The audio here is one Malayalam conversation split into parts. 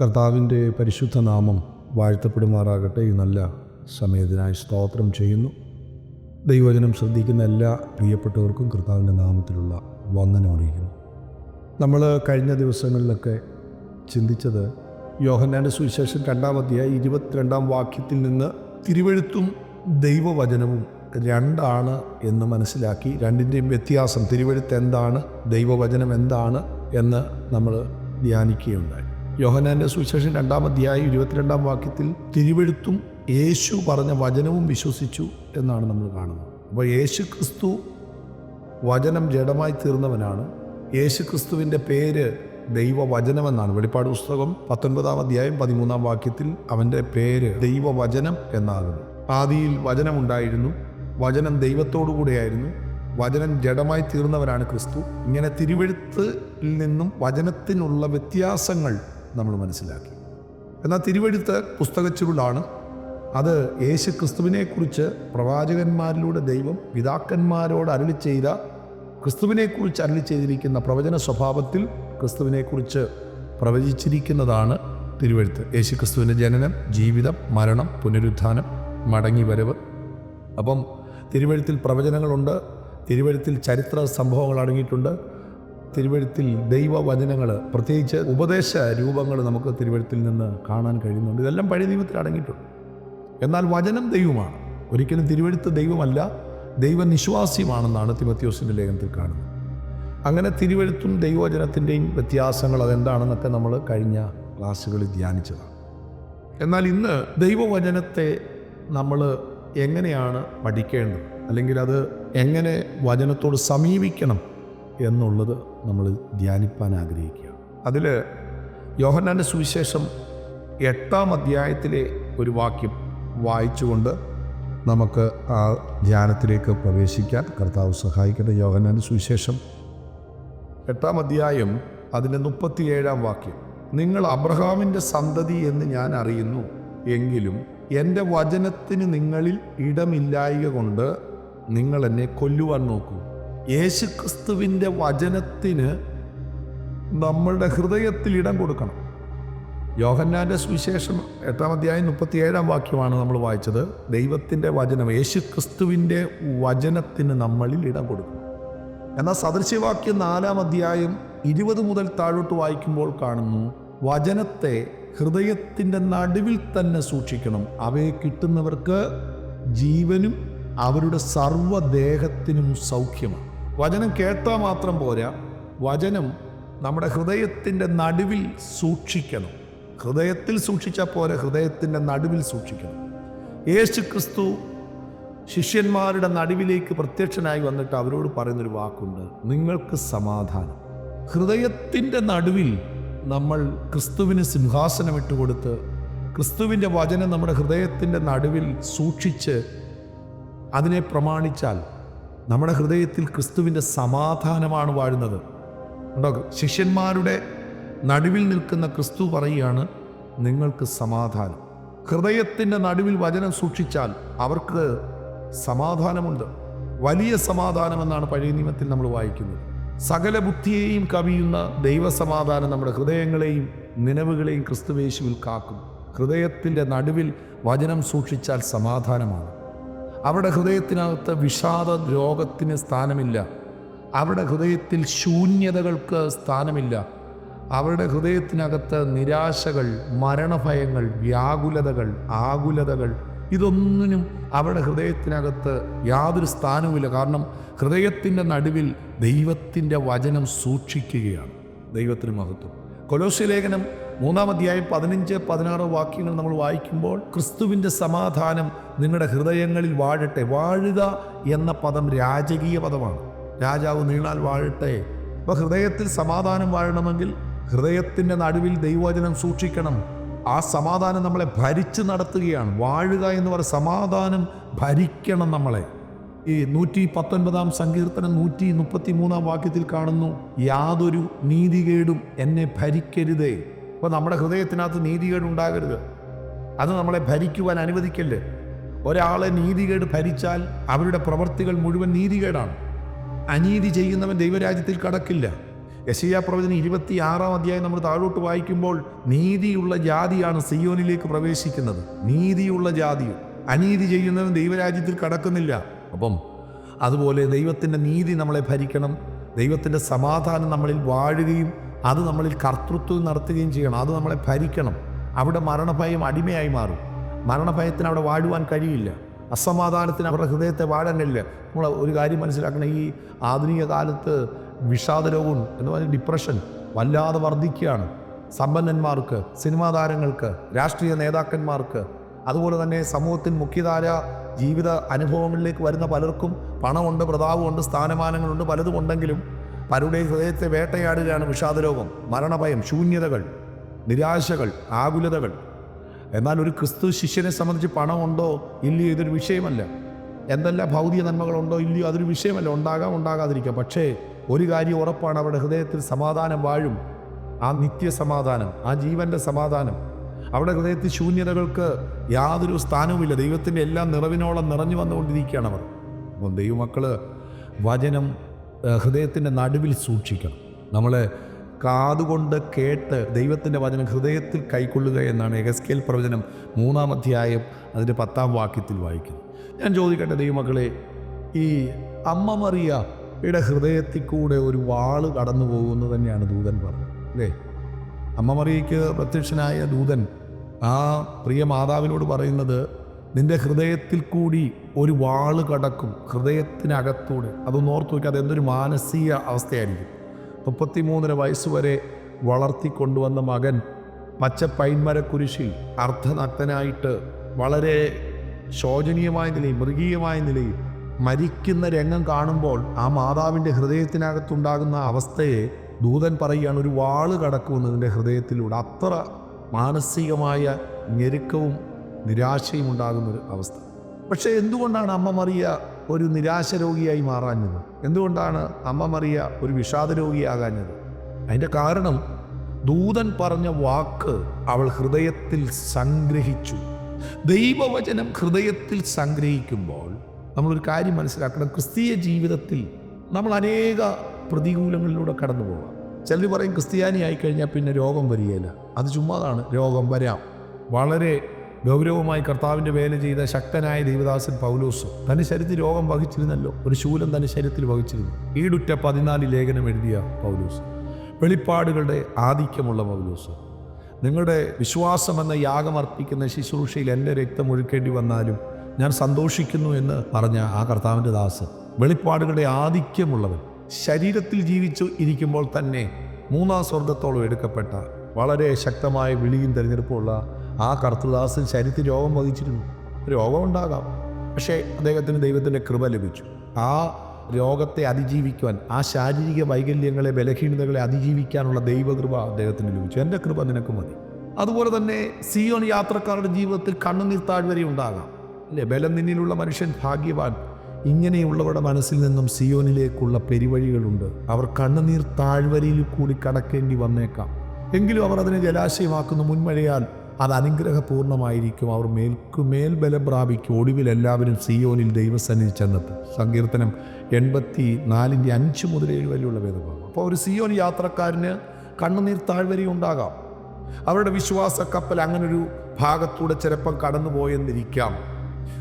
കർത്താവിന്റെ പരിശുദ്ധ നാമം വാഴ്ത്തപ്പെടുമാറാകട്ടെ ഈ നല്ല സമയത്തിനായി സ്തോത്രം ചെയ്യുന്നു. ദൈവവചനം ശ്രദ്ധിക്കുന്ന എല്ലാ പ്രിയപ്പെട്ടവർക്കും കർത്താവിന്റെ നാമത്തിലുള്ള വന്ദനം അറിയിക്കുന്നു. നമ്മൾ കഴിഞ്ഞ ദിവസങ്ങളിലൊക്കെ ചിന്തിച്ചത് യോഹന്നാന്റെ സുവിശേഷം രണ്ടാം അധ്യായ ഇരുപത്തിരണ്ടാം വാക്യത്തിൽ നിന്ന് തിരുവഴുത്തും ദൈവവചനവും രണ്ടാണ് എന്ന് മനസ്സിലാക്കി രണ്ടിന്റെയും വ്യത്യാസം തിരുവഴുത്ത് എന്താണ് ദൈവവചനം എന്താണ് എന്ന് നമ്മൾ ധ്യാനിക്കുകയുണ്ടായി. യോഹനാന്റെ സുവിശേഷം രണ്ടാം അധ്യായം ഇരുപത്തിരണ്ടാം വാക്യത്തിൽ തിരുവെഴുത്തും യേശു പറഞ്ഞ വചനവും വിശ്വസിച്ചു എന്നാണ് നമ്മൾ കാണുന്നത്. അപ്പോൾ യേശു ക്രിസ്തു വചനം ജഡമായി തീർന്നവനാണ്. യേശു ക്രിസ്തുവിന്റെ പേര് ദൈവവചനമെന്നാണ്. വെളിപ്പാട് പുസ്തകം പത്തൊൻപതാം അധ്യായം പതിമൂന്നാം വാക്യത്തിൽ അവന്റെ പേര് ദൈവവചനം എന്നാകുന്നു. ആദിയിൽ വചനമുണ്ടായിരുന്നു. വചനം ദൈവത്തോടു കൂടെയായിരുന്നു. വചനം ജഡമായി തീർന്നവരാണ് ക്രിസ്തു. ഇങ്ങനെ തിരുവഴുത്തിൽ നിന്നും വചനത്തിനുള്ള വ്യത്യാസങ്ങൾ നമ്മൾ മനസ്സിലാക്കി. എന്നാൽ തിരുവഴുത്ത് പുസ്തകച്ചുരുളാണ്. അത് യേശു ക്രിസ്തുവിനെക്കുറിച്ച് പ്രവാചകന്മാരിലൂടെ ദൈവം പിതാക്കന്മാരോട് അരളി ചെയ്ത ക്രിസ്തുവിനെക്കുറിച്ച് അരളി ചെയ്തിരിക്കുന്ന പ്രവചന സ്വഭാവത്തിൽ ക്രിസ്തുവിനെക്കുറിച്ച് പ്രവചിച്ചിരിക്കുന്നതാണ് തിരുവഴുത്ത്. യേശു ക്രിസ്തുവിന്റെ ജനനം ജീവിതം മരണം പുനരുത്ഥാനം മടങ്ങിവരവ്. അപ്പം തിരുവഴുത്തിൽ പ്രവചനങ്ങളുണ്ട് തിരുവഴുത്തിൽ ചരിത്ര സംഭവങ്ങൾ അടങ്ങിയിട്ടുണ്ട്. തിരുവഴുത്തിൽ ദൈവവചനങ്ങൾ പ്രത്യേകിച്ച് ഉപദേശ രൂപങ്ങൾ നമുക്ക് തിരുവഴുത്തിൽ നിന്ന് കാണാൻ കഴിയുന്നുണ്ട്. ഇതെല്ലാം പഴയ ദൈവത്തിൽ അടങ്ങിയിട്ടുണ്ട്. എന്നാൽ വചനം ദൈവമാണ്. ഒരിക്കലും തിരുവഴുത്ത് ദൈവമല്ല ദൈവനിശ്വാസ്യമാണെന്നാണ് തിമത്യോസിന്റെ ലേഖനത്തിൽ കാണുന്നത്. അങ്ങനെ തിരുവഴുത്തും ദൈവവചനത്തിന്റെയും വ്യത്യാസങ്ങൾ അതെന്താണെന്നൊക്കെ നമ്മൾ കഴിഞ്ഞ ക്ലാസ്സുകളിൽ ധ്യാനിച്ചതാണ്. എന്നാൽ ഇന്ന് ദൈവവചനത്തെ നമ്മൾ എങ്ങനെയാണ് പഠിക്കേണ്ടത്? അല്ലെങ്കിൽ അത് എങ്ങനെ വചനത്തോട് സമീപിക്കണം? എന്നുള്ളത് നമ്മൾ ധ്യാനിപ്പാൻ ആഗ്രഹിക്കുക. അതിൽ യോഹന്നാന്റെ സുവിശേഷം എട്ടാം അധ്യായത്തിലെ ഒരു വാക്യം വായിച്ചുകൊണ്ട് നമുക്ക് ആ ധ്യാനത്തിലേക്ക് പ്രവേശിക്കാൻ കർത്താവ് സഹായിക്കട്ടെ. യോഹന്നാന്റെ സുവിശേഷം എട്ടാം അധ്യായം അതിന്റെ മുപ്പത്തിയേഴാം വാക്യം. നിങ്ങൾ അബ്രഹാമിന്റെ സന്തതി എന്ന് ഞാൻ അറിയുന്നു. എങ്കിലും എന്റെ വചനത്തിന് നിങ്ങളിൽ ഇടമില്ലായക കൊണ്ട് നിങ്ങൾ എന്നെ കൊല്ലുവാൻ നോക്കൂ. യേശുക്രിസ്തുവിന്റെ വചനത്തിന് നമ്മളുടെ ഹൃദയത്തിൽ ഇടം കൊടുക്കണം. യോഹന്നാന്റെ സുവിശേഷം എട്ടാം അധ്യായം മുപ്പത്തിയേഴാം വാക്യമാണ് നമ്മൾ വായിച്ചത്. ദൈവത്തിന്റെ വചനം യേശുക്രിസ്തുവിന്റെ വചനത്തിന് നമ്മളിൽ ഇടം കൊടുക്കണം എന്നാൽ സദൃശ്യവാക്യം നാലാം അധ്യായം ഇരുപത് മുതൽ താഴോട്ട് വായിക്കുമ്പോൾ കാണുന്നു വചനത്തെ ഹൃദയത്തിന്റെ നടുവിൽ തന്നെ സൂക്ഷിക്കണം. അവയെ കിട്ടുന്നവർക്ക് ജീവനും അവരുടെ സർവദേഹത്തിനും സൗഖ്യമാണ്. വചനം കേട്ടാൽ മാത്രം പോരാ. വചനം നമ്മുടെ ഹൃദയത്തിന്റെ നടുവിൽ സൂക്ഷിക്കണം. ഹൃദയത്തിൽ സൂക്ഷിച്ചാൽ പോരാ ഹൃദയത്തിന്റെ നടുവിൽ സൂക്ഷിക്കണം. യേശു ക്രിസ്തു ശിഷ്യന്മാരുടെ നടുവിലേക്ക് പ്രത്യക്ഷനായി വന്നിട്ട് അവരോട് പറയുന്നൊരു വാക്കുണ്ട് നിങ്ങൾക്ക് സമാധാനം. ഹൃദയത്തിന്റെ നടുവിൽ നമ്മൾ ക്രിസ്തുവിന് സിംഹാസനം ഇട്ടുകൊടുത്ത് ക്രിസ്തുവിന്റെ വചനം നമ്മുടെ ഹൃദയത്തിന്റെ നടുവിൽ സൂക്ഷിച്ച് അതിനെ പ്രമാണിച്ചാൽ നമ്മുടെ ഹൃദയത്തിൽ ക്രിസ്തുവിന്റെ സമാധാനമാണ് വാഴുന്നത്. ഉണ്ടോ? ശിഷ്യന്മാരുടെ നടുവിൽ നിൽക്കുന്ന ക്രിസ്തു പറയുകയാണ് നിങ്ങൾക്ക് സമാധാനം. ഹൃദയത്തിന്റെ നടുവിൽ വചനം സൂക്ഷിച്ചാൽ അവർക്ക് സമാധാനമുണ്ട്. വലിയ സമാധാനമെന്നാണ് പഴയ നിയമത്തിൽ നമ്മൾ വായിക്കുന്നത്. സകല ബുദ്ധിയെയും കവിയുന്ന ദൈവസമാധാനം നമ്മുടെ ഹൃദയങ്ങളെയും നിലവുകളെയും ക്രിസ്തുവേശുവിൽ കാക്കും. ഹൃദയത്തിന്റെ നടുവിൽ വചനം സൂക്ഷിച്ചാൽ സമാധാനമാണ്. അവരുടെ ഹൃദയത്തിനകത്ത് വിഷാദ രോഗത്തിന് സ്ഥാനമില്ല. അവരുടെ ഹൃദയത്തിൽ ശൂന്യതകൾക്ക് സ്ഥാനമില്ല. അവരുടെ ഹൃദയത്തിനകത്ത് നിരാശകൾ മരണഭയങ്ങൾ വ്യാകുലതകൾ ആകുലതകൾ ഇതൊന്നിനും അവരുടെ ഹൃദയത്തിനകത്ത് യാതൊരു സ്ഥാനവുമില്ല. കാരണം ഹൃദയത്തിന്റെ നടുവിൽ ദൈവത്തിന്റെ വചനം സൂക്ഷിക്കുകയാണ്. ദൈവത്തിന് മഹത്വം. കൊലോസ്യ ലേഖനം മൂന്നാം അധ്യായം പതിനഞ്ച് പതിനാറ് വാക്യങ്ങൾ നമ്മൾ വായിക്കുമ്പോൾ ക്രിസ്തുവിന്റെ സമാധാനം നിങ്ങളുടെ ഹൃദയങ്ങളിൽ വാഴട്ടെ. വാഴുക എന്ന പദം രാജകീയ പദമാണ്. രാജാവ് നീളാൽ വാഴട്ടെ. അപ്പോൾ ഹൃദയത്തിൽ സമാധാനം വാഴണമെങ്കിൽ ഹൃദയത്തിന്റെ നടുവിൽ ദൈവവചനം സൂക്ഷിക്കണം. ആ സമാധാനം നമ്മളെ ഭരിച്ചു നടത്തുകയാണ്. വാഴുക എന്ന് പറയുന്ന സമാധാനം ഭരിക്കണം നമ്മളെ. ഈ നൂറ്റി പത്തൊൻപതാം സങ്കീർത്തനം നൂറ്റി മുപ്പത്തി മൂന്നാം വാക്യത്തിൽ കാണുന്നു യാതൊരു നീതികേടും എന്നെ ഭരിക്കരുതേ. അപ്പോൾ നമ്മുടെ ഹൃദയത്തിനകത്ത് നീതികേട് ഉണ്ടാകരുത്. അത് നമ്മളെ ഭരിക്കുവാൻ അനുവദിക്കല്ലേ? ഒരാളെ നീതികേട് ഭരിച്ചാൽ അവരുടെ പ്രവൃത്തികൾ മുഴുവൻ നീതികേടാണ്. അനീതി ചെയ്യുന്നവൻ ദൈവരാജ്യത്തിൽ കടക്കില്ല. യശയ്യാ പ്രവചനം ഇരുപത്തി ആറാം അധ്യായം നമ്മൾ താഴോട്ട് വായിക്കുമ്പോൾ നീതിയുള്ള ജാതിയാണ് സിയോനിലേക്ക് പ്രവേശിക്കുന്നത്. നീതിയുള്ള ജാതി. അനീതി ചെയ്യുന്നവൻ ദൈവരാജ്യത്തിൽ കടക്കുന്നില്ല. അപ്പം അതുപോലെ ദൈവത്തിന്റെ നീതി നമ്മളെ ഭരിക്കണം. ദൈവത്തിന്റെ സമാധാനം നമ്മളിൽ വാഴുകയും അത് നമ്മളിൽ കർത്തൃത്വം നടത്തുകയും ചെയ്യണം. അത് നമ്മളെ ഭരിക്കണം. അവിടെ മരണഭയം അടിമയായി മാറും. മരണഭയത്തിന് അവിടെ വാഴുവാൻ കഴിയില്ല. അസമാധാനത്തിന് അവരുടെ ഹൃദയത്തെ വാഴാൻ കഴിയില്ല. നമ്മൾ ഒരു കാര്യം മനസ്സിലാക്കണം. ഈ ആധുനിക കാലത്ത് വിഷാദരോഗവും എന്ന് പറഞ്ഞാൽ ഡിപ്രഷൻ വല്ലാതെ വർദ്ധിക്കുകയാണ്. സമ്പന്നന്മാർക്ക് സിനിമാ താരങ്ങൾക്ക് രാഷ്ട്രീയ നേതാക്കന്മാർക്ക്. അതുപോലെ തന്നെ സമൂഹത്തിൽ മുഖ്യധാര ജീവിത അനുഭവങ്ങളിലേക്ക് വരുന്ന പലർക്കും പണമുണ്ട് പ്രതാപമുണ്ട് സ്ഥാനമാനങ്ങളുണ്ട് പലതും ഉണ്ടെങ്കിലും പലരുടെ ഹൃദയത്തെ വേട്ടയാടുകയാണ് വിഷാദരോഗം മരണഭയം ശൂന്യതകൾ നിരാശകൾ ആകുലതകൾ. എന്നാൽ ഒരു ക്രിസ്തു ശിഷ്യനെ സംബന്ധിച്ച് പണമുണ്ടോ ഇല്ലയോ? ഇതൊരു വിഷയമല്ല. എന്തെല്ലാം ഭൗതിക നന്മകളുണ്ടോ? ഇല്ലയോ? അതൊരു വിഷയമല്ല. ഉണ്ടാകാം ഉണ്ടാകാതിരിക്കാം. പക്ഷേ ഒരു കാര്യം ഉറപ്പാണ്. അവരുടെ ഹൃദയത്തിൽ സമാധാനം വാഴും. ആ നിത്യസമാധാനം ആ ജീവന്റെ സമാധാനം. അവിടെ ഹൃദയത്തിൽ ശൂന്യതകൾക്ക് യാതൊരു സ്ഥാനവുമില്ല. ദൈവത്തിന്റെ എല്ലാ നിറവിനോളം നിറഞ്ഞു വന്നുകൊണ്ടിരിക്കുകയാണ് അവർ. അപ്പം ദൈവമക്കൾ വചനം ഹൃദയത്തിന്റെ നടുവിൽ സൂക്ഷിക്കണം. നമ്മൾ കാതുകൊണ്ട് കേട്ട് ദൈവത്തിന്റെ വചനം ഹൃദയത്തിൽ കൈക്കൊള്ളുക എന്നാണ് എഗസ്കേൽ പ്രവചനം മൂന്നാം അധ്യായം അതിന്റെ പത്താം വാക്യത്തിൽ വായിക്കുന്നത്. ഞാൻ ചോദിക്കട്ടെ ദൈവമക്കളെ ഈ അമ്മ മറിയ ഇട ഹൃദയത്തിൽ കൂടെ ഒരു വാൾ കടന്നു പോകുന്നു തന്നെയാണ് ദൂതൻ പറഞ്ഞത് അല്ലേ? അമ്മ മറിയയ്ക്ക് പ്രത്യക്ഷനായ ദൂതൻ ആ പ്രിയ മാതാവിനോട് പറയുന്നത് നിന്റെ ഹൃദയത്തിൽ കൂടി ഒരു വാൾ കടക്കും ഹൃദയത്തിനകത്തൂടെ. അതൊന്ന് ഓർത്ത് നോക്കി അത് എന്തൊരു മാനസിക അവസ്ഥയായിരിക്കും. വരെ വളർത്തി കൊണ്ടുവന്ന മകൻ പച്ച പൈന്മരക്കുരിശിൽ അർദ്ധനഗ്നനായിട്ട് വളരെ ശോചനീയമായ നിലയിൽ മൃഗീയമായ നിലയിൽ മരിക്കുന്ന രംഗം കാണുമ്പോൾ ആ മാതാവിന്റെ ഹൃദയത്തിനകത്തുണ്ടാകുന്ന അവസ്ഥയെ ദൂതൻ പറയുകയാണ് ഒരു വാൾ കടക്കുമെന്ന് നിന്റെ ഹൃദയത്തിലൂടെ. അത്ര മാനസികമായ ഞെരുക്കവും നിരാശയും ഉണ്ടാകുന്നൊരു അവസ്ഥ. പക്ഷേ എന്തുകൊണ്ടാണ് അമ്മ മറിയ ഒരു നിരാശ രോഗിയായി മാറാഞ്ഞത്? എന്തുകൊണ്ടാണ് അമ്മ മറിയ ഒരു വിഷാദ രോഗിയാകാഞ്ഞത് അതിന്റെ കാരണം ദൂതൻ പറഞ്ഞ വാക്ക് അവൾ ഹൃദയത്തിൽ സംഗ്രഹിച്ചു. ദൈവവചനം ഹൃദയത്തിൽ സംഗ്രഹിക്കുമ്പോൾ നമ്മളൊരു കാര്യം മനസ്സിലാക്കണം. ക്രിസ്തീയ ജീവിതത്തിൽ നമ്മൾ അനേക പ്രതികൂലങ്ങളിലൂടെ കടന്നു പോകാം ചിലർ പറയും ക്രിസ്ത്യാനി ആയിക്കഴിഞ്ഞാൽ പിന്നെ രോഗം വരികയില്ല. അത് ചുമ്മാതാണ്. രോഗം വരാം. വളരെ ഗൗരവമായി കർത്താവിന്റെ വേല ചെയ്ത ശക്തനായ ദേവദാസൻ പൗലോസ് തന്റെ ശരീരത്തിൽ രോഗം വഹിച്ചിരുന്നല്ലോ. ഒരു ശൂലം തന്റെ ശരീരത്തിൽ വഹിച്ചിരുന്നു. ഈടുറ്റ പതിനാല് ലേഖനം എഴുതിയ പൗലോസ്. വെളിപ്പാടുകളുടെ ആധിക്യമുള്ള പൗലോസ്. നിങ്ങളുടെ വിശ്വാസമെന്ന യാഗമർപ്പിക്കുന്ന ശുശ്രൂഷയിൽ എന്റെ രക്തം ഒഴുക്കേണ്ടി വന്നാലും ഞാൻ സന്തോഷിക്കുന്നു എന്ന് പറഞ്ഞ ആ കർത്താവിന്റെ ദാസ് വെളിപ്പാടുകളുടെ ആധിക്യമുള്ളവൻ. ശരീരത്തിൽ ജീവിച്ചു ഇരിക്കുമ്പോൾ തന്നെ മൂന്നാം സ്വർഗത്തോളം എടുക്കപ്പെട്ട വളരെ ശക്തമായ വിളിയും തിരഞ്ഞെടുപ്പുള്ള ആ കർത്തൃദാസൻ ശരീരത്തിൽ രോഗം വഹിച്ചിരുന്നു രോഗം ഉണ്ടാകാം. പക്ഷേ അദ്ദേഹത്തിന് ദൈവത്തിന്റെ കൃപ ലഭിച്ചു. ആ രോഗത്തെ അതിജീവിക്കുവാൻ ആ ശാരീരിക വൈകല്യങ്ങളെ ബലഹീനതകളെ അതിജീവിക്കാനുള്ള ദൈവകൃപ അദ്ദേഹത്തിന് ലഭിച്ചു. എന്റെ കൃപ നിനക്ക് മതി. അതുപോലെ തന്നെ സിയോൺ യാത്രക്കാരുടെ ജീവിതത്തിൽ കണ്ണുനീർ താഴ്വരെ ഉണ്ടാകാം. അല്ലേ? ബലം നിന്നിലുള്ള മനുഷ്യൻ ഭാഗ്യവാൻ. ഇങ്ങനെയുള്ളവരുടെ മനസ്സിൽ നിന്നും സിയോനിലേക്കുള്ള പെരുവഴികളുണ്ട്. അവർ കണ്ണുനീർ താഴ്വരയിൽ കൂടി കടക്കേണ്ടി വന്നേക്കാം. എങ്കിലും അവർ അതിനെ ജലാശയമാക്കുന്ന. മുൻമഴയാൽ അത് അനുഗ്രഹപൂർണമായിരിക്കും അവർ മേൽക്കുമേൽ ബലം പ്രാപിക്കും ഒടുവിൽ എല്ലാവരും സിയോനിൽ ദൈവസന്നിധി ചെന്നെത്തും. സങ്കീർത്തനം എൺപത്തി നാലിന്റെ അഞ്ച് മുതൽ ഏഴ് വരെയുള്ള വേദഭാഗം അപ്പോൾ ഒരു സിയോൻ യാത്രക്കാരന് കണ്ണുനീർ താഴ്വരയും ഉണ്ടാകാം. അവരുടെ വിശ്വാസ കപ്പൽ അങ്ങനൊരു ഭാഗത്തൂടെ ചിലപ്പം കടന്നുപോയെന്നിരിക്കാം.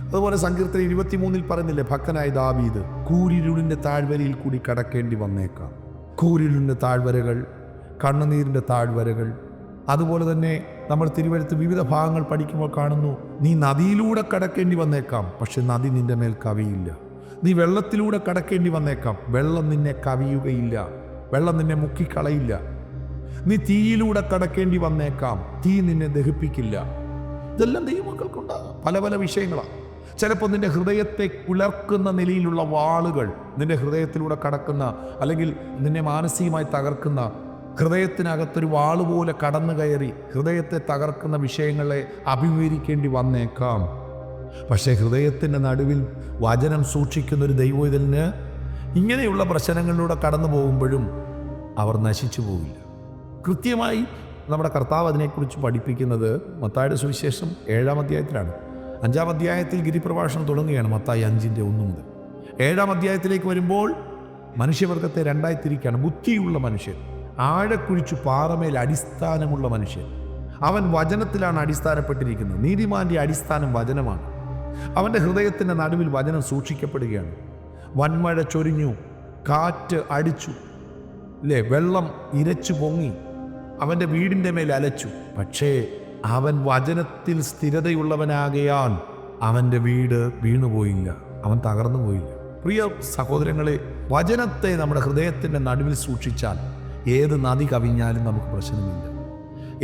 അതുപോലെ സങ്കീർത്തനം ഇരുപത്തിമൂന്നിൽ പറയുന്നില്ലേ ഭക്തനായ ദാവീദ് കൂരിരുളിന്റെ താഴ്വരയിൽ കൂടി കടക്കേണ്ടി വന്നേക്കാം. കൂരിരുളിന്റെ താഴ്വരകൾ കണ്ണുനീരിന്റെ താഴ്വരകൾ അതുപോലെ തന്നെ നമ്മൾ തിരുവഴുത്ത് വിവിധ ഭാഗങ്ങൾ പഠിക്കുമ്പോൾ കാണുന്നു നീ നദിയിലൂടെ കടക്കേണ്ടി വന്നേക്കാം പക്ഷെ നദി നിന്റെ മേൽ കവിയില്ല. നീ വെള്ളത്തിലൂടെ കടക്കേണ്ടി വന്നേക്കാം വെള്ളം നിന്നെ കവിയുകയില്ല വെള്ളം നിന്നെ മുക്കിക്കളയില്ല. നീ തീയിലൂടെ കടക്കേണ്ടി വന്നേക്കാം തീ നിന്നെ ദഹിപ്പിക്കില്ല. ഇതെല്ലാം ദൈവമക്കൾക്കുണ്ടാകാം പല പല വിഷയങ്ങളാണ് ചിലപ്പോൾ നിന്റെ ഹൃദയത്തെ കുലർക്കുന്ന നിലയിലുള്ള വാളുകൾ നിന്റെ ഹൃദയത്തിലൂടെ കടക്കുന്ന അല്ലെങ്കിൽ നിന്നെ മാനസികമായി തകർക്കുന്ന ഹൃദയത്തിനകത്തൊരു വാളുപോലെ കടന്നു കയറി ഹൃദയത്തെ തകർക്കുന്ന വിഷയങ്ങളെ അഭിമുഖീകരിക്കേണ്ടി വന്നേക്കാം. പക്ഷേ ഹൃദയത്തിന്റെ നടുവിൽ വചനം സൂക്ഷിക്കുന്ന ഒരു ദൈവത്തിന് ഇങ്ങനെയുള്ള പ്രശ്നങ്ങളിലൂടെ കടന്നു പോകുമ്പോഴും അവർ നശിച്ചു പോവില്ല. കൃത്യമായി നമ്മുടെ കർത്താവ് അതിനെക്കുറിച്ച് പഠിപ്പിക്കുന്നത് മത്തായുടെ സുവിശേഷം ഏഴാം അധ്യായത്തിലാണ്. അഞ്ചാം അധ്യായത്തിൽ ഗിരിപ്രഭാഷണം തുടങ്ങുകയാണ് മത്തായി അഞ്ചിന്റെ ഒന്ന് മുതൽ. ഏഴാം അധ്യായത്തിലേക്ക് വരുമ്പോൾ മനുഷ്യവർഗത്തെ രണ്ടായി തിരിക്കുകയാണ്. ബുദ്ധിയുള്ള മനുഷ്യർ ആഴക്കുഴിച്ചു പാറമേൽ അടിസ്ഥാനമുള്ള മനുഷ്യൻ. അവൻ വചനത്തിലാണ് അടിസ്ഥാനപ്പെട്ടിരിക്കുന്നത്. നീതിമാന്റെ അടിസ്ഥാനം വചനമാണ്. അവന്റെ ഹൃദയത്തിന്റെ നടുവിൽ വചനം സൂക്ഷിക്കപ്പെടുകയാണ്. വൻമഴ ചൊരിഞ്ഞു കാറ്റ് അടിച്ചു അല്ലേ വെള്ളം ഇരച്ചു പൊങ്ങി അവന്റെ വീടിന്റെ മേൽ അലച്ചു. പക്ഷേ അവൻ വചനത്തിൽ സ്ഥിരതയുള്ളവനാകയാൽ അവന്റെ വീട് വീണുപോയില്ല. അവൻ തകർന്നു പോയില്ല പ്രിയ സഹോദരങ്ങളെ വചനത്തെ നമ്മുടെ ഹൃദയത്തിന്റെ നടുവിൽ സൂക്ഷിച്ചാൽ ഏത് നദി കവിഞ്ഞാലും നമുക്ക് പ്രശ്നമില്ല.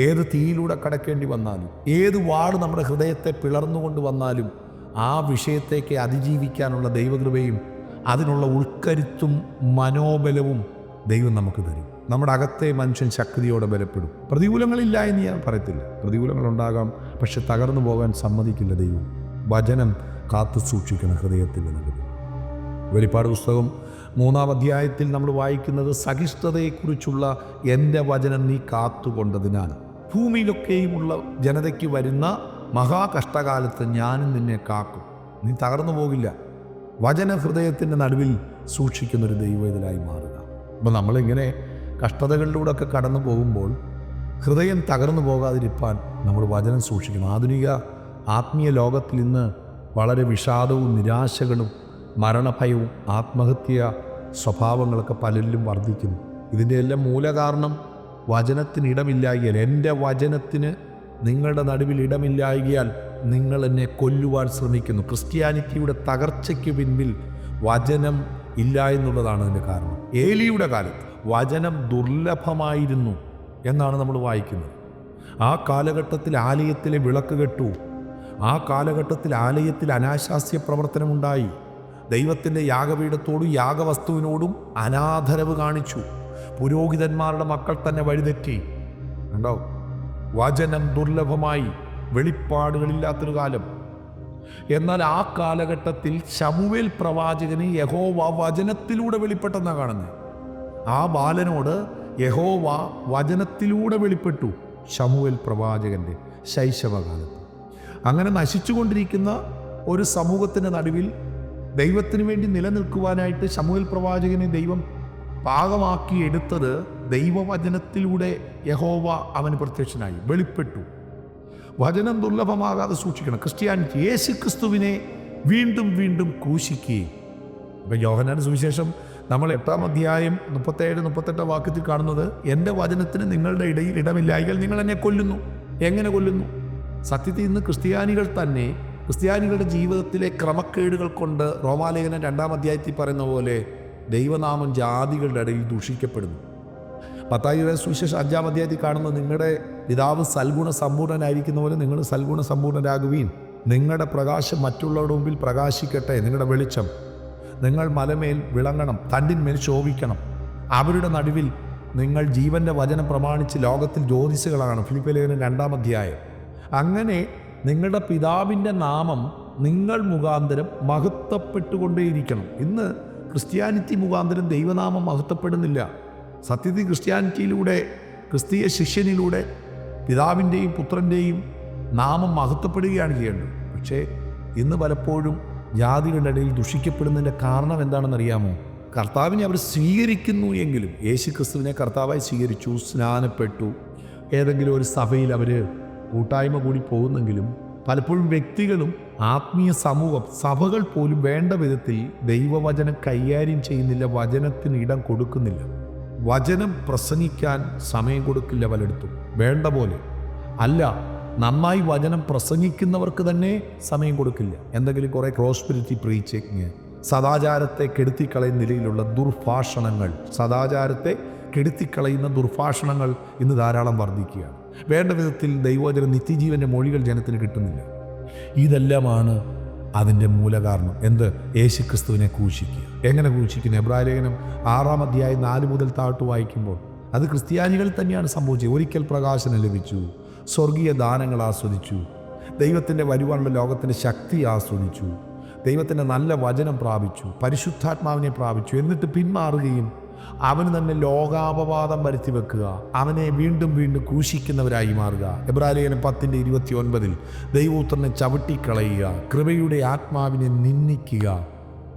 ഏത് തീയിലൂടെ കടക്കേണ്ടി വന്നാലും ഏത് വാട് നമ്മുടെ ഹൃദയത്തെ പിളർന്നുകൊണ്ട് വന്നാലും ആ വിഷയത്തേക്ക് അതിജീവിക്കാനുള്ള ദൈവകൃപയും അതിനുള്ള ഉൾക്കരുത്തും മനോബലവും ദൈവം നമുക്ക് തരും. നമ്മുടെ അകത്തെ മനുഷ്യൻ ശക്തിയോടെ ബലപ്പെടും. പ്രതികൂലങ്ങളില്ല എന്ന് ഞാൻ പറയത്തില്ല. പ്രതികൂലങ്ങളുണ്ടാകാം പക്ഷെ തകർന്നു പോകാൻ സമ്മതിക്കില്ല ദൈവം. വചനം കാത്തു സൂക്ഷിക്കണം ഹൃദയത്തിന്റെ നടുവിൽ. വെളിപ്പാട് പുസ്തകം മൂന്നാം അധ്യായത്തിൽ നമ്മൾ വായിക്കുന്നത് സഹിഷ്ണുതയെക്കുറിച്ചുള്ള എന്റെ വചനം നീ കാത്തുകൊണ്ടതിനാൽ ഭൂമിയിലൊക്കെയുമുള്ള ജനതയ്ക്ക് വരുന്ന മഹാകഷ്ടകാലത്ത് ഞാനും നിന്നെ കാക്കും. നീ തകർന്നു പോകില്ല. വചന ഹൃദയത്തിന്റെ നടുവിൽ സൂക്ഷിക്കുന്നൊരു ദൈവം ഇതിലായി മാറുക. അപ്പോൾ നമ്മളിങ്ങനെ കഷ്ടതകളിലൂടെ ഒക്കെ കടന്നു പോകുമ്പോൾ ഹൃദയം തകർന്നു പോകാതിരിക്കാൻ നമ്മൾ വചനം സൂക്ഷിക്കണം. ആധുനിക ആത്മീയ ലോകത്തിൽ ഇന്ന് വളരെ വിഷാദവും നിരാശകളും മരണഭയവും ആത്മഹത്യ സ്വഭാവങ്ങളൊക്കെ പലരിലും വർദ്ധിക്കുന്നു. ഇതിന്റെ എല്ലാം മൂലകാരണം വചനത്തിന് ഇടമില്ലായികയാൽ എന്റെ വചനത്തിന് നിങ്ങളുടെ നടുവിൽ ഇടമില്ലായകയാൽ നിങ്ങൾ എന്നെ കൊല്ലുവാൻ ശ്രമിക്കുന്നു. ക്രിസ്ത്യാനിറ്റിയുടെ തകർച്ചയ്ക്ക് പിന്നിൽ വചനം ഇല്ല എന്നുള്ളതാണ് അതിന്റെ കാരണം. ഏലിയുടെ കാലത്ത് വചനം ദുർലഭമായിരുന്നു എന്നാണ് നമ്മൾ വായിക്കുന്നത്. ആ കാലഘട്ടത്തിൽ ആലയത്തിലെ വിളക്ക് കെട്ടു. ആ കാലഘട്ടത്തിൽ ആലയത്തിൽ അനാശാസ്യ പ്രവർത്തനമുണ്ടായി. ദൈവത്തിന്റെ യാഗപീഠത്തോടും യാഗവസ്തുവിനോടും അനാദരവ് കാണിച്ചു. പുരോഹിതന്മാരുടെ മക്കൾ തന്നെ വഴിതെറ്റി. ഉണ്ടോ വചനം ദുർലഭമായി വെളിപ്പാടുകളില്ലാത്തൊരു കാലം. എന്നാൽ ആ കാലഘട്ടത്തിൽ ശമുവേൽ പ്രവാചകന് യഹോവ വചനത്തിലൂടെ വെളിപ്പെട്ടെന്നാണ് കാണുന്നത്. ആ ബാലനോട് യഹോവ വചനത്തിലൂടെ വെളിപ്പെട്ടു ശമുവേൽ പ്രവാചകന്റെ ശൈശവകാലത്ത്. അങ്ങനെ നശിച്ചുകൊണ്ടിരിക്കുന്ന ഒരു സമൂഹത്തിന്റെ നടുവിൽ ദൈവത്തിന് വേണ്ടി നിലനിൽക്കുവാനായിട്ട് ശമുവേൽ പ്രവാചകനെ ദൈവം പാകമാക്കി എടുത്തത് ദൈവവചനത്തിലൂടെ യഹോവ അവന് പ്രത്യക്ഷനായി വെളിപ്പെട്ടു. വചനം ദുർലഭമാകാതെ സൂക്ഷിക്കണം. ക്രിസ്ത്യാനിറ്റി യേശു ക്രിസ്തുവിനെ വീണ്ടും വീണ്ടും ക്രൂശിക്കുകയും. ഇപ്പം യോഹനാൻ സുവിശേഷം നമ്മൾ എട്ടാം അധ്യായം മുപ്പത്തേഴ് മുപ്പത്തെട്ട് വാക്യത്തിൽ കാണുന്നത് എന്റെ വചനത്തിന് നിങ്ങളുടെ ഇടയിൽ ഇടമില്ലായെങ്കിൽ നിങ്ങൾ എന്നെ കൊല്ലുന്നു. എങ്ങനെ കൊല്ലുന്നു? സത്യത്തിൽ ഇന്ന് ക്രിസ്ത്യാനികൾ തന്നെ ക്രിസ്ത്യാനികളുടെ ജീവിതത്തിലെ ക്രമക്കേടുകൾ കൊണ്ട് റോമാലേഖനം രണ്ടാം അധ്യായത്തിൽ പറയുന്ന പോലെ ദൈവനാമം ജാതികളുടെ ഇടയിൽ ദൂഷിക്കപ്പെടുന്നു. പത്തായിയുടെ സുവിശേഷം അഞ്ചാം അധ്യായത്തിൽ കാണുന്ന നിങ്ങളുടെ പിതാവ് സൽഗുണ സമ്പൂർണനായിരിക്കുന്ന പോലെ നിങ്ങൾ സൽഗുണ സമ്പൂർണരാകുവീൻ നിങ്ങളുടെ പ്രകാശം മറ്റുള്ളവരുടെ മുമ്പിൽ പ്രകാശിക്കട്ടെ നിങ്ങളുടെ വെളിച്ചം. നിങ്ങൾ മലമേൽ വിളങ്ങണം തണ്ടിന്മേൽ ശോഭിക്കണം. അവരുടെ നടുവിൽ നിങ്ങൾ ജീവന്റെ വചനം പ്രമാണിച്ച് ലോകത്തിൽ ജ്യോതിസുകളാണ് ഫിലിപ്പലേഖനം രണ്ടാം അധ്യായം. അങ്ങനെ നിങ്ങളുടെ പിതാവിന്റെ നാമം നിങ്ങൾ മുഖാന്തരം മഹത്വപ്പെട്ടുകൊണ്ടേയിരിക്കണം. ഇന്ന് ക്രിസ്ത്യാനിറ്റി മുഖാന്തരം ദൈവനാമം മഹത്വപ്പെടുന്നില്ല. സത്യത്തിൽ ക്രിസ്ത്യാനിറ്റിയിലൂടെ ക്രിസ്തീയ ശിഷ്യനിലൂടെ പിതാവിന്റെയും പുത്രന്റെയും നാമം മഹത്വപ്പെടുകയാണ് ചെയ്യേണ്ടത്. പക്ഷേ ഇന്ന് പലപ്പോഴും ജാതികളുടെ ഇടയിൽ ദുഷിക്കപ്പെടുന്നതിന്റെ കാരണം എന്താണെന്നറിയാമോ? കർത്താവിനെ അവർ സ്വീകരിക്കുന്നു എങ്കിലും യേശു ക്രിസ്തുവിനെ കർത്താവായി സ്വീകരിച്ചു സ്നാനപ്പെട്ടു. ഏതെങ്കിലും ഒരു സഭയിൽ അവർ കൂട്ടായ്മ കൂടി പോകുന്നെങ്കിലും പലപ്പോഴും വ്യക്തികളും ആത്മീയ സമൂഹം സഭകൾ പോലും വേണ്ട വിധത്തിൽ ദൈവവചനം കൈകാര്യം ചെയ്യുന്നില്ല വചനത്തിന് ഇടം കൊടുക്കുന്നില്ല. വചനം പ്രസംഗിക്കാൻ സമയം കൊടുക്കില്ല പലയിടത്തും. വേണ്ട പോലെ. അല്ല നന്നായി വചനം പ്രസംഗിക്കുന്നവർക്ക് തന്നെ സമയം കൊടുക്കില്ല. എന്തെങ്കിലും കുറേ ക്രോസ്പിരിറ്റി പ്രീച്ചിങ് സദാചാരത്തെ കെടുത്തിക്കളയുന്ന നിലയിലുള്ള ദുർഭാഷണങ്ങൾ സദാചാരത്തെ കെടുത്തിക്കളയുന്ന ദുർഭാഷണങ്ങൾ ഇന്ന് ധാരാളം വർദ്ധിക്കുകയാണ്. വേണ്ട വിധത്തിൽ ദൈവോചന നിത്യജീവന്റെ മൊഴികൾ ജനത്തിന് കിട്ടുന്നില്ല. ഇതെല്ലാമാണ് അതിന്റെ മൂലകാരണം. എന്ത്? യേശു ക്രിസ്തുവിനെ ക്രൂശിക്കുക. എങ്ങനെ ക്രൂശിക്കുന്നു? എബ്രാലേഖനം ആറാം അധ്യായം നാല് മുതൽ താഴ്ത്തു വായിക്കുമ്പോൾ അത് ക്രിസ്ത്യാനികൾ തന്നെയാണ് സംഭവിച്ചത്. ഒരിക്കൽ പ്രകാശനം ലഭിച്ചു. സ്വർഗീയ ദാനങ്ങൾ ആസ്വദിച്ചു. ദൈവത്തിന്റെ വരുവാനുള്ള ലോകത്തിന്റെ ശക്തി ആസ്വദിച്ചു. ദൈവത്തിന്റെ നല്ല വചനം പ്രാപിച്ചു. പരിശുദ്ധാത്മാവിനെ പ്രാപിച്ചു. എന്നിട്ട് പിന്മാറുകയും അവന് തന്നെ ലോകാപവാദം വരുത്തി വെക്കുക. അവനെ വീണ്ടും വീണ്ടും ക്രൂശിക്കുന്നവരായി മാറുക. എബ്രാലേഖനം പത്തിന്റെ ഇരുപത്തി ഒൻപതിൽ ദൈവോത്രനെ ചവിട്ടിക്കളയുക കൃപയുടെ ആത്മാവിനെ നിന്ദിക്കുക.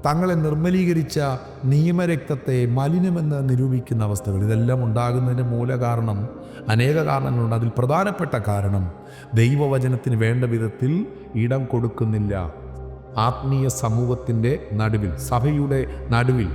തങ്ങളെ നിർമ്മലീകരിച്ച നിയമരക്തത്തെ മലിനമെന്ന് നിരൂപിക്കുന്ന അവസ്ഥകൾ. ഇതെല്ലാം ഉണ്ടാകുന്നതിന് മൂലകാരണം അനേക കാരണങ്ങളുണ്ട്. അതിൽ പ്രധാനപ്പെട്ട കാരണം ദൈവവചനത്തിന് വേണ്ട വിധത്തിൽ ഇടം കൊടുക്കുന്നില്ല. ആത്മീയ സമൂഹത്തിന്റെ നടുവിൽ സഭയുടെ നടുവിൽ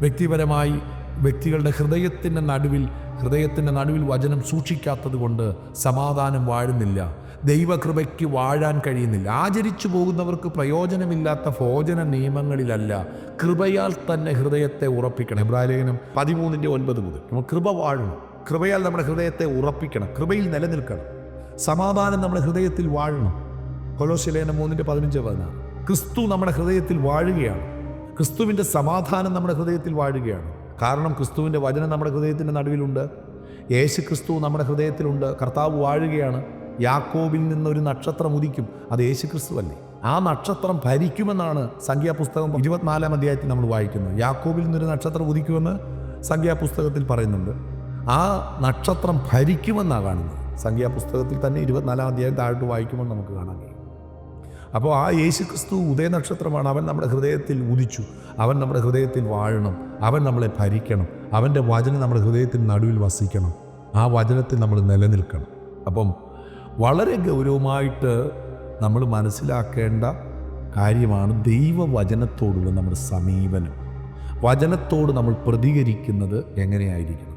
വ്യക്തിപരമായി വ്യക്തികളുടെ ഹൃദയത്തിന്റെ നടുവിൽ ഹൃദയത്തിന്റെ നടുവിൽ വചനം സൂക്ഷിക്കാത്തത് കൊണ്ട് സമാധാനം വാഴുന്നില്ല. ദൈവകൃപയ്ക്ക് വാഴാൻ കഴിയുന്നില്ല. ആചരിച്ചു പോകുന്നവർക്ക് പ്രയോജനമില്ലാത്ത ഭോജന നിയമങ്ങളിലല്ല. കൃപയാൽ തന്നെ ഹൃദയത്തെ ഉറപ്പിക്കണം. എബ്രാലേഖനം പതിമൂന്നിന്റെ ഒൻപത് മുതൽ. നമ്മൾ കൃപ വാഴണം. കൃപയാൽ നമ്മുടെ ഹൃദയത്തെ ഉറപ്പിക്കണം. കൃപയിൽ നിലനിൽക്കണം. സമാധാനം നമ്മുടെ ഹൃദയത്തിൽ വാഴണം. കൊലോശിലേന മൂന്നിന്റെ പതിനഞ്ച് പതിനാറ്. ക്രിസ്തു നമ്മുടെ ഹൃദയത്തിൽ വാഴുകയാണ്. ക്രിസ്തുവിന്റെ സമാധാനം നമ്മുടെ ഹൃദയത്തിൽ വാഴുകയാണ്. കാരണം ക്രിസ്തുവിന്റെ വചനം നമ്മുടെ ഹൃദയത്തിന്റെ നടുവിലുണ്ട്. യേശു ക്രിസ്തു നമ്മുടെ ഹൃദയത്തിലുണ്ട്. കർത്താവ് വാഴുകയാണ്. യാക്കോബിൽ നിന്നൊരു നക്ഷത്രം ഉദിക്കും. അത് യേശു ക്രിസ്തു അല്ലേ ആ നക്ഷത്രം ഭരിക്കുമെന്നാണ് സംഖ്യാപുസ്തകം ഇരുപത്തിനാലാം അധ്യായത്തിൽ നമ്മൾ വായിക്കുന്നത് യാക്കോബിൽ നിന്നൊരു നക്ഷത്രം ഉദിക്കുമെന്ന് സംഖ്യാപുസ്തകത്തിൽ പറയുന്നുണ്ട്. ആ നക്ഷത്രം ഭരിക്കുമെന്നാണ് കാണുന്നത്. സംഖ്യാപുസ്തകത്തിൽ തന്നെ ഇരുപത്തിനാലാം അധ്യായം താഴോട്ട് വായിക്കുമ്പോൾ നമുക്ക് കാണാൻ കഴിയും. അപ്പോൾ ആ യേശുക്രിസ്തു ഉദയനക്ഷത്രമാണ്. അവൻ നമ്മുടെ ഹൃദയത്തിൽ ഉദിച്ചു. അവൻ നമ്മുടെ ഹൃദയത്തിൽ വാഴണം. അവൻ നമ്മളെ ഭരിക്കണം. അവന്റെ വചനം നമ്മുടെ ഹൃദയത്തിൽ നടുവിൽ വസിക്കണം. ആ വചനത്തിൽ നമ്മൾ നിലനിൽക്കണം. അപ്പം വളരെ ഗൗരവമായിട്ട് നമ്മൾ മനസ്സിലാക്കേണ്ട കാര്യമാണ് ദൈവവചനത്തോടുള്ള നമ്മുടെ സമീപനം. വചനത്തോട് നമ്മൾ പ്രതികരിക്കുന്നത് എങ്ങനെയായിരിക്കണം?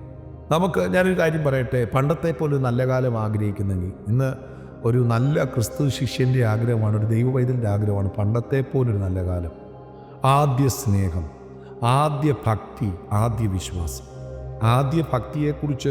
നമുക്ക് ഞാനൊരു കാര്യം പറയട്ടെ. പണ്ടത്തെ പോലെ നല്ല കാലം ആഗ്രഹിക്കുന്നെങ്കിൽ ഇന്ന് ഒരു നല്ല ക്രിസ്തു ശിഷ്യന്റെ ആഗ്രഹമാണ് ഒരു ദൈവവൈദ്യന്റെ ആഗ്രഹമാണ്. പണ്ടത്തെ പോലൊരു നല്ല കാലം. ആദ്യ സ്നേഹം ആദ്യ ഭക്തി ആദ്യ വിശ്വാസം. ആദ്യ ഭക്തിയെക്കുറിച്ച്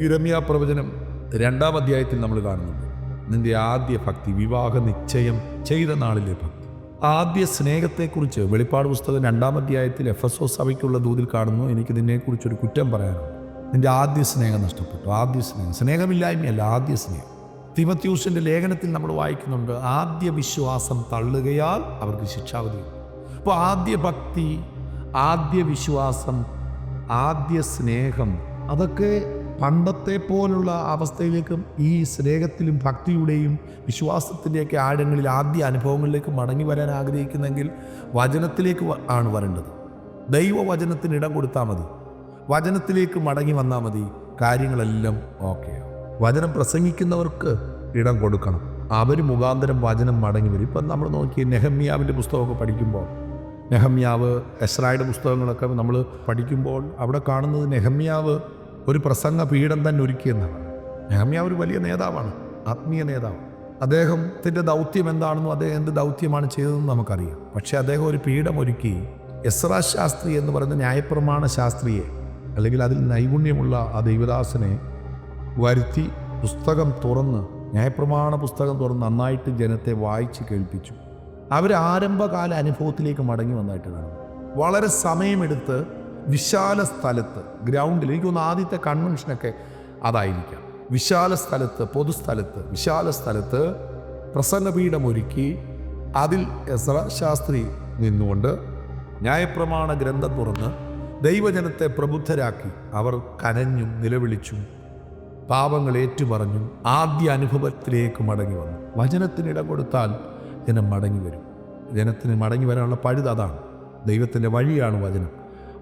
ഇരമ്യ പ്രവചനം രണ്ടാം അധ്യായത്തിൽ നമ്മൾ കാണുന്നുണ്ട്. നിന്റെ ആദ്യ ഭക്തി വിവാഹ നിശ്ചയം ചെയ്ത നാളിലെ ഭക്തി. ആദ്യ സ്നേഹത്തെക്കുറിച്ച് വെളിപ്പാട് പുസ്തകം രണ്ടാം അധ്യായത്തിൽ എഫ് എസ് ഒ സഭയ്ക്കുള്ള ദൂതിൽ കാണുന്നു. എനിക്ക് നിന്നെക്കുറിച്ചൊരു കുറ്റം പറയാനുണ്ട്. നിന്റെ ആദ്യ സ്നേഹം നഷ്ടപ്പെട്ടു. ആദ്യ സ്നേഹം. സ്നേഹമില്ലായ്മയല്ല ആദ്യ സ്നേഹം. തിമത്യൂസിന്റെ ലേഖനത്തിൽ നമ്മൾ വായിക്കുന്നുണ്ട് ആദ്യ വിശ്വാസം തള്ളുകയാൽ അവർക്ക് ശിക്ഷാവധി. അപ്പോൾ ആദ്യ ഭക്തി ആദ്യ വിശ്വാസം ആദ്യ സ്നേഹം അതൊക്കെ പണ്ടത്തെ പോലുള്ള അവസ്ഥയിലേക്കും ഈ സ്നേഹത്തിലും ഭക്തിയുടെയും വിശ്വാസത്തിന്റെയൊക്കെ ആഴങ്ങളിൽ ആദ്യ അനുഭവങ്ങളിലേക്ക് മടങ്ങി വരാൻ ആഗ്രഹിക്കുന്നെങ്കിൽ വചനത്തിലേക്ക് ആണ് വരേണ്ടത്. ദൈവവചനത്തിന് ഇടം കൊടുത്താൽ മതി. വചനത്തിലേക്ക് മടങ്ങി വന്നാൽ മതി. കാര്യങ്ങളെല്ലാം ഓക്കെയാണ് വചനം പ്രസംഗിക്കുന്നവർക്ക് ഇടം കൊടുക്കണം. അവർ മുഖാന്തരം വചനം മടങ്ങി വരും. ഇപ്പം നമ്മൾ നോക്കി നെഹമ്യാവിന്റെ പുസ്തകമൊക്കെ പഠിക്കുമ്പോൾ നെഹമ്യാവ് എസ്രായുടെ പുസ്തകങ്ങളൊക്കെ നമ്മൾ പഠിക്കുമ്പോൾ അവിടെ കാണുന്നത് നെഹമ്യാവ് ഒരു പ്രസംഗ പീഠം തന്നെ ഒരുക്കിയെന്നാണ് നെഹമ്യാവ് ഒരു വലിയ നേതാവാണ് ആത്മീയ നേതാവ്. അദ്ദേഹത്തിന്റെ ദൗത്യം എന്താണെന്നും അദ്ദേഹം എന്ത് ദൗത്യമാണ് ചെയ്തതെന്ന് നമുക്കറിയാം. പക്ഷേ അദ്ദേഹം ഒരു പീഠം ഒരുക്കി എസ്രാ ശാസ്ത്രി എന്ന് പറയുന്ന ന്യായപ്രമാണ ശാസ്ത്രിയെ അല്ലെങ്കിൽ അതിൽ നൈപുണ്യമുള്ള ആ ദൈവദാസനെ വരുത്തി പുസ്തകം തുറന്ന് ന്യായപ്രമാണ പുസ്തകം തുറന്ന് നന്നായിട്ട് ജനത്തെ വായിച്ച് കേൾപ്പിച്ചു. അവർ ആരംഭകാല അനുഭവത്തിലേക്ക് മടങ്ങി വന്നായിട്ട് കാണും വളരെ സമയമെടുത്ത് വിശാല സ്ഥലത്ത് ഗ്രൗണ്ടിൽ എനിക്ക് തോന്നുന്നു ആദ്യത്തെ കൺവെൻഷനൊക്കെ അതായിരിക്കാം. വിശാല സ്ഥലത്ത് പൊതുസ്ഥലത്ത് വിശാല സ്ഥലത്ത് പ്രസന്നപീഠമൊരുക്കി അതിൽ എസ്ര ശാസ്ത്രി നിന്നുകൊണ്ട് ന്യായപ്രമാണ ഗ്രന്ഥം തുറന്ന് ദൈവജനത്തെ പ്രബുദ്ധരാക്കി. അവർ കനഞ്ഞും നിലവിളിച്ചും പാപങ്ങൾ ഏറ്റുപറഞ്ഞും ആദ്യ അനുഭവത്തിലേക്ക് മടങ്ങി വന്നു. വചനത്തിന് ഇടം കൊടുത്താൽ ജനം മടങ്ങി വരും. ജനത്തിന് മടങ്ങി വരാനുള്ള പഴുത് അതാണ്. ദൈവത്തിന്റെ വഴിയാണ് വചനം.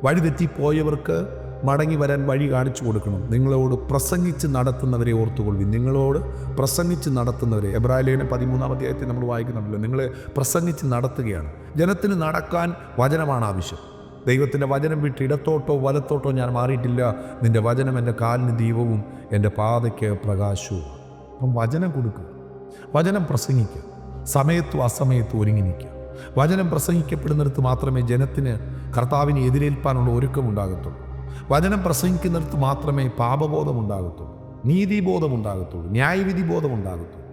വഴി തെറ്റിപ്പോയവർക്ക് മടങ്ങി വരാൻ വഴി കാണിച്ചു കൊടുക്കണം. നിങ്ങളോട് പ്രസംഗിച്ച് നടത്തുന്നവരെ ഓർത്തുകൊള്ളി നിങ്ങളോട് പ്രസംഗിച്ച് നടത്തുന്നവരെ. എബ്രാഹിലേനെ പതിമൂന്നാം അധ്യായത്തിൽ നമ്മൾ വായിക്കുന്നുണ്ടല്ലോ. നിങ്ങളെ പ്രസംഗിച്ച് നടത്തുകയാണ്. ജനത്തിന് നടക്കാൻ വചനമാണ് ആവശ്യം. ദൈവത്തിന്റെ വചനം വിട്ട് ഇടത്തോട്ടോ വലത്തോട്ടോ ഞാൻ മാറിയിട്ടില്ല. നിന്റെ വചനം എന്റെ കാലിന് ദീപവും എന്റെ പാതയ്ക്ക് പ്രകാശവും. അപ്പം വചനം കൊടുക്കുക. വചനം പ്രസംഗിക്കുക. സമയത്തും അസമയത്തും ഒരുങ്ങി നിൽക്കുക. വചനം പ്രസംഗിക്കപ്പെടുന്നിടത്ത് മാത്രമേ ജനത്തിന് കർത്താവിനെ എതിരേൽപ്പാനുള്ള ഒരുക്കമുണ്ടാകത്തുള്ളൂ. വചനം പ്രസംഗിക്കുന്നിടത്ത് മാത്രമേ പാപബോധം ഉണ്ടാകത്തുള്ളൂ. നീതിബോധം ഉണ്ടാകത്തുള്ളൂ. ന്യായവിധി ബോധം ഉണ്ടാകത്തുള്ളൂ.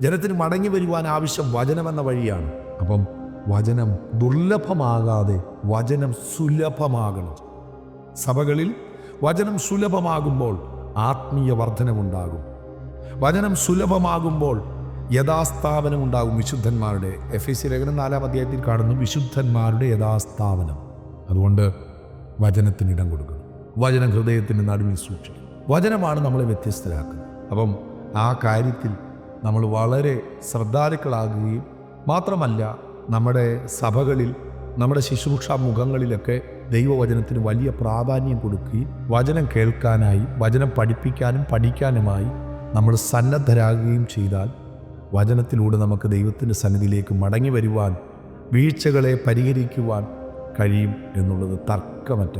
ജനത്തിന് മടങ്ങി വരുവാൻ ആവശ്യം വചനമെന്ന വഴിയാണ്. അപ്പം വചനം ദുർലഭമാകാതെ വചനം സുലഭമാകണം. സഭകളിൽ വചനം സുലഭമാകുമ്പോൾ ആത്മീയ വർധനമുണ്ടാകും വചനം സുലഭമാകുമ്പോൾ യഥാസ്ഥാപനം ഉണ്ടാകും വിശുദ്ധന്മാരുടെ. എഫ് എസ് സി ലേഖനം നാലാം അധ്യായത്തിൽ കാണുന്നു വിശുദ്ധന്മാരുടെ യഥാസ്ഥാപനം. അതുകൊണ്ട് വചനത്തിന് ഇടം കൊടുക്കണം. വചനം ഹൃദയത്തിന്റെ നടുവിൽ സൂക്ഷിക്കും വചനമാണ് നമ്മളെ വ്യത്യസ്തരാക്കുന്നത്. അപ്പം ആ കാര്യത്തിൽ നമ്മൾ വളരെ ശ്രദ്ധാലുക്കളാകുകയും മാത്രമല്ല നമ്മുടെ സഭകളിൽ നമ്മുടെ ശുശ്രൂഷ മുഖങ്ങളിലൊക്കെ ദൈവവചനത്തിന് വലിയ പ്രാധാന്യം കൊടുക്കുകയും വചനം കേൾക്കാനായി വചനം പഠിപ്പിക്കാനും പഠിക്കാനുമായി നമ്മൾ സന്നദ്ധരാകുകയും ചെയ്താൽ വചനത്തിലൂടെ നമുക്ക് ദൈവത്തിന്റെ സന്നിധിയിലേക്ക് മടങ്ങി വരുവാൻ വീഴ്ചകളെ പരിഹരിക്കുവാൻ കഴിയും എന്നുള്ളത് തർക്കമറ്റ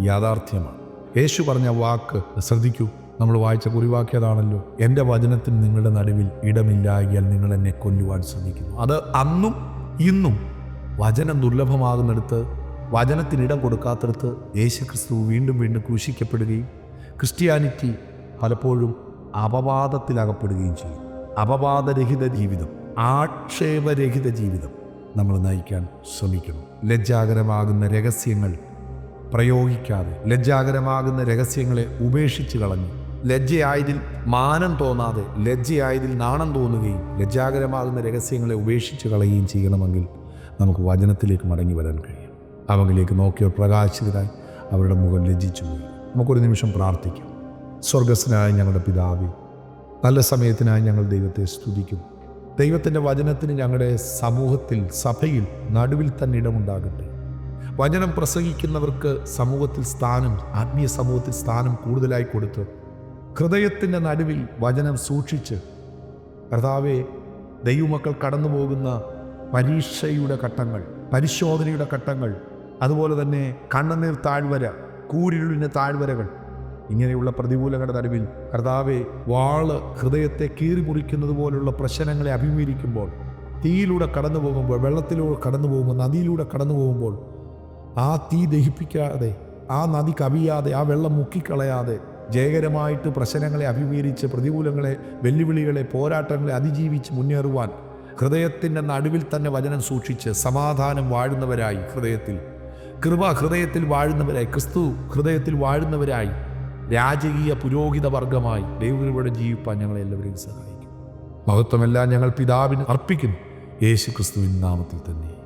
യാഥാർത്ഥ്യമാണ്. യേശു പറഞ്ഞ വാക്ക് ശ്രദ്ധിക്കൂ. നമ്മൾ വായിച്ച കുറിവാക്കിയതാണല്ലോ എന്റെ വചനത്തിന് നിങ്ങളുടെ നടുവിൽ ഇടമില്ലായാൽ നിങ്ങൾ എന്നെ കൊല്ലുവാൻ ശ്രമിക്കുന്നു. അത് അന്നും ഇന്നും വചനം ദുർലഭമാകുന്നിടത്ത് വചനത്തിനിടം കൊടുക്കാത്തടത്ത് യേശുക്രിസ്തു യേശു ക്രിസ്തു വീണ്ടും വീണ്ടും ക്രൂശിക്കപ്പെടുകയും ക്രിസ്ത്യാനിറ്റി പലപ്പോഴും അപവാദത്തിലകപ്പെടുകയും ചെയ്യും. അപവാദരഹിത ജീവിതം ആക്ഷേപരഹിത ജീവിതം നമ്മൾ നയിക്കാൻ ശ്രമിക്കണം ലജ്ജാകരമാകുന്ന രഹസ്യങ്ങൾ പ്രയോഗിക്കാതെ ലജ്ജാകരമാകുന്ന രഹസ്യങ്ങളെ ഉപേക്ഷിച്ച് കളഞ്ഞു ലജ്ജയായതിൽ മാനം തോന്നാതെ ലജ്ജയായതിൽ നാണം തോന്നുകയും ലജ്ജാകരമാകുന്ന രഹസ്യങ്ങളെ ഉപേക്ഷിച്ച് കളയുകയും ചെയ്യണമെങ്കിൽ നമുക്ക് വചനത്തിലേക്ക് മടങ്ങി വരാൻ കഴിയും. അവങ്കിലേക്ക് നോക്കിയവർ പ്രകാശിതരായി അവരുടെ മുഖം ലജ്ജിച്ചു പോയി. നമുക്കൊരു നിമിഷം പ്രാർത്ഥിക്കാം. സ്വർഗസ്നായ ഞങ്ങളുടെ പിതാവി നല്ല സമയത്തിനായി ഞങ്ങൾ ദൈവത്തെ സ്തുതിക്കും. ദൈവത്തിന്റെ വചനത്തിന് ഞങ്ങളുടെ സമൂഹത്തിൽ സഭയിൽ നടുവിൽ തന്നെ ഇടമുണ്ടാകട്ടെ. വചനം പ്രസംഗിക്കുന്നവർക്ക് സമൂഹത്തിൽ സ്ഥാനം ആത്മീയ സമൂഹത്തിൽ സ്ഥാനം കൂടുതലായി കൊടുത്ത് ഹൃദയത്തിന്റെ നടുവിൽ വചനം സൂക്ഷിച്ച് കർത്താവെ ദൈവമക്കൾ കടന്നു പോകുന്ന പരീക്ഷയുടെ ഘട്ടങ്ങൾ പരിശോധനയുടെ ഘട്ടങ്ങൾ അതുപോലെ തന്നെ കണ്ണനീർ താഴ്വര കൂരിരുളിന് താഴ്വരകൾ ഇങ്ങനെയുള്ള പ്രതികൂലങ്ങളുടെ നടുവിൽ കർത്താവെ വാൾ ഹൃദയത്തെ കീറി മുറിക്കുന്നത് പോലുള്ള പ്രശ്നങ്ങളെ അഭിമുഖീകരിക്കുമ്പോൾ തീയിലൂടെ കടന്നു പോകുമ്പോൾ വെള്ളത്തിലൂടെ കടന്നു പോകുമ്പോൾ നദിയിലൂടെ കടന്നു പോകുമ്പോൾ ആ തീ ദഹിപ്പിക്കാതെ ആ നദി കവിയാതെ ആ വെള്ളം മുക്കിക്കളയാതെ ജയകരമായിട്ട് പ്രശ്നങ്ങളെ അഭിമുഖീകരിച്ച് പ്രതികൂലങ്ങളെ വെല്ലുവിളികളെ പോരാട്ടങ്ങളെ അതിജീവിച്ച് മുന്നേറുവാൻ ഹൃദയത്തിന്റെ നടുവിൽ തന്നെ വചനം സൂക്ഷിച്ച് സമാധാനം വാഴുന്നവരായി ഹൃദയത്തിൽ. കൃപ ഹൃദയത്തിൽ വാഴുന്നവരായി ക്രിസ്തു ഹൃദയത്തിൽ വാഴുന്നവരായി രാജകീയ പുരോഹിത വർഗമായി ദൈവങ്ങളുടെ ജീവിപ്പാൻ ഞങ്ങളെല്ലാവരെയും സഹായിക്കും. മഹത്വമെല്ലാം ഞങ്ങൾ പിതാവിന് അർപ്പിക്കുന്നു. യേശു ക്രിസ്തുവിൻ നാമത്തിൽ തന്നെ.